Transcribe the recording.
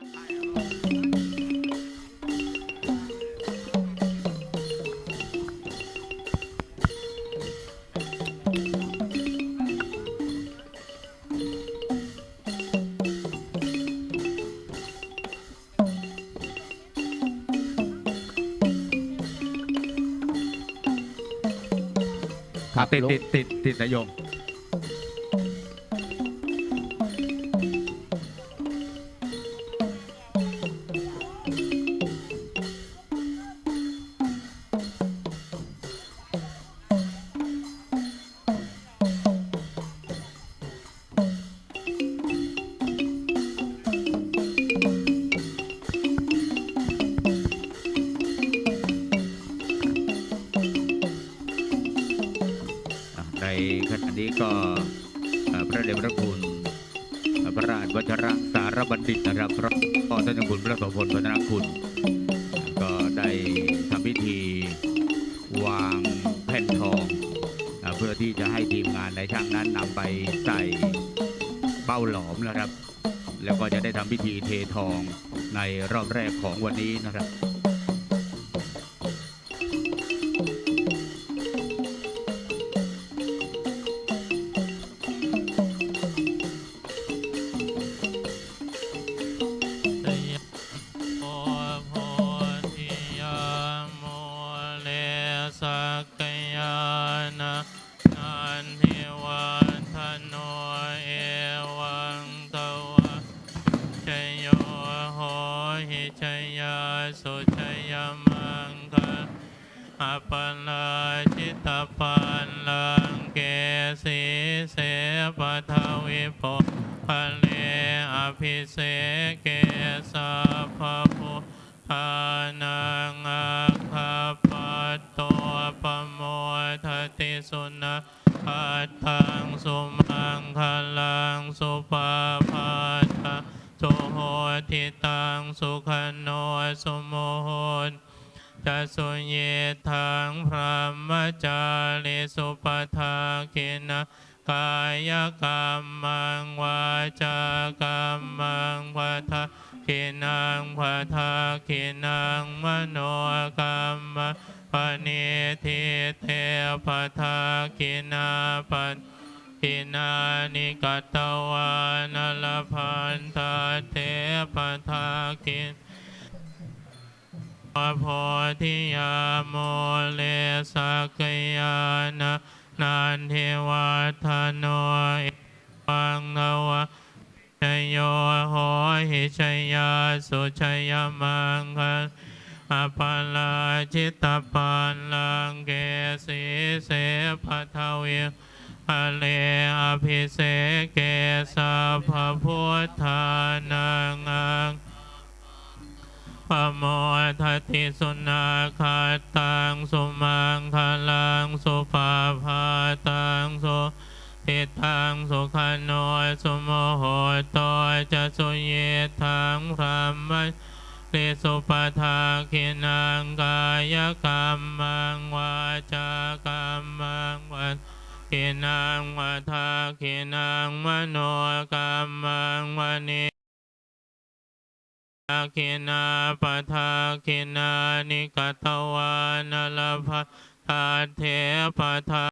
ครับติดลุงติดติดติดนายง ในขณะนี้ก็พระเดชพระคุณพระราชวัชรสารบัณฑิตนะครับพระพ่อท่านเจ้าคุณพระโสพลพัฒนาคุณ ก็ได้ทำพิธีวางแผ่นทอง เพื่อที่จะให้ทีมงานในช่างนั้นนำไปใส่เป้าหลอมนะครับ แล้วก็จะได้ทำพิธีเททองในรอบแรกของวันนี้นะครับ นิวันโนเอวังตวะชยโยโหหิชยาสุชยมังคะอปัลลาจิตตปันลังเกสีเสปทวิปพะเลอภิเศกเกสะ นะปัตตังสุมังคลังสุปาปาทะสุโหติตังสุขโนสุโมโหนจะสุเยทังพระมจาริสุปทาคินะกายกรรมังวาจากรรมังพัทา คินังพัทาคินังมโนกรรมปณิทิเตพัทาคินาปัทินานิกัตตวานลพันธาเทปัทาคินโพธิยาโมเลสกยานะนันเทวัฒโนเอวังนวะ ชยโยโหหิชยาสุชยมังคะอปัลลาจิตตปันลังเกสีเสปัทวิทะเลอภิเศกเกสัพพพุทธานังอังปะโมทัติสุนาคาตังสุมังคลังสุปาพาตั ติตังสุขโนสุโมโหโตจะสุเยทังพระมะลิสุปทาคินังกายกรรมังวาจากรรมังวันคินังวัฏาคินังมโนกรรมังวันิอาคินาปทาคินานิกตวานลภะทาเทปทา